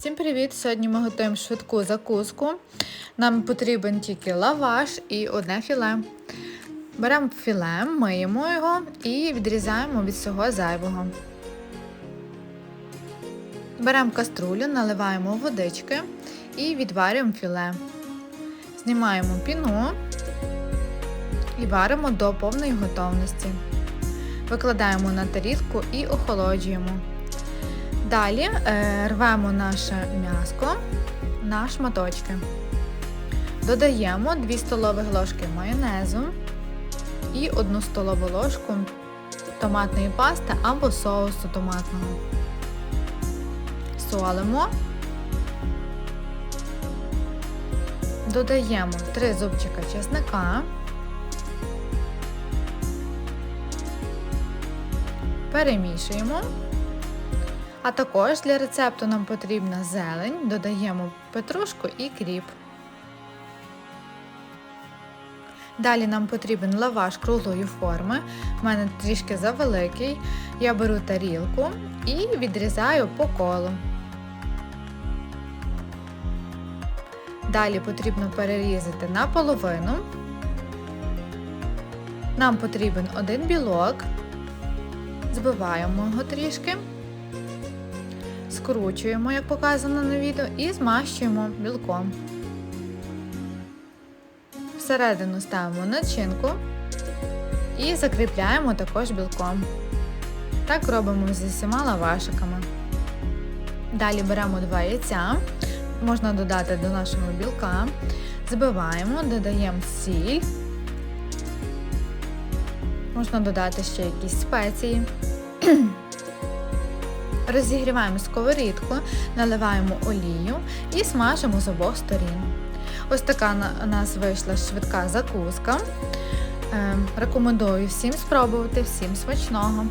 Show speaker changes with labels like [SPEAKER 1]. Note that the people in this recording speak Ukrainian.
[SPEAKER 1] Всім привіт! Сьогодні ми готуємо швидку закуску. Нам потрібен тільки лаваш і одне філе. Беремо філе, миємо його і відрізаємо від всього зайвого. Беремо каструлю, наливаємо водички і відварюємо філе. Знімаємо піну і варимо до повної готовності. Викладаємо на тарілку і охолоджуємо. Далі е, рвемо наше м'яско на шматочки. Додаємо 2 столові ложки майонезу і 1 столову ложку томатної пасти або соусу томатного. Солимо. Додаємо 3 зубчика чесника. Перемішуємо. А також для рецепту нам потрібна зелень, додаємо петрушку і кріп. Далі нам потрібен лаваш круглої форми. У мене трішки завеликий. Я беру тарілку і відрізаю по колу. Далі потрібно перерізати на половину. Нам потрібен один білок. Збиваємо його трішки скручуємо, як показано на відео, і змащуємо білком. Всередину ставимо начинку і закріпляємо також білком. Так робимо зі всіма лавашиками. Далі беремо два яйця, можна додати до нашого білка, збиваємо, додаємо сіль, можна додати ще якісь спеції. Розігріваємо сковорідку, наливаємо олію і смажимо з обох сторін. Ось така у нас вийшла швидка закуска. Рекомендую всім спробувати, всім смачного!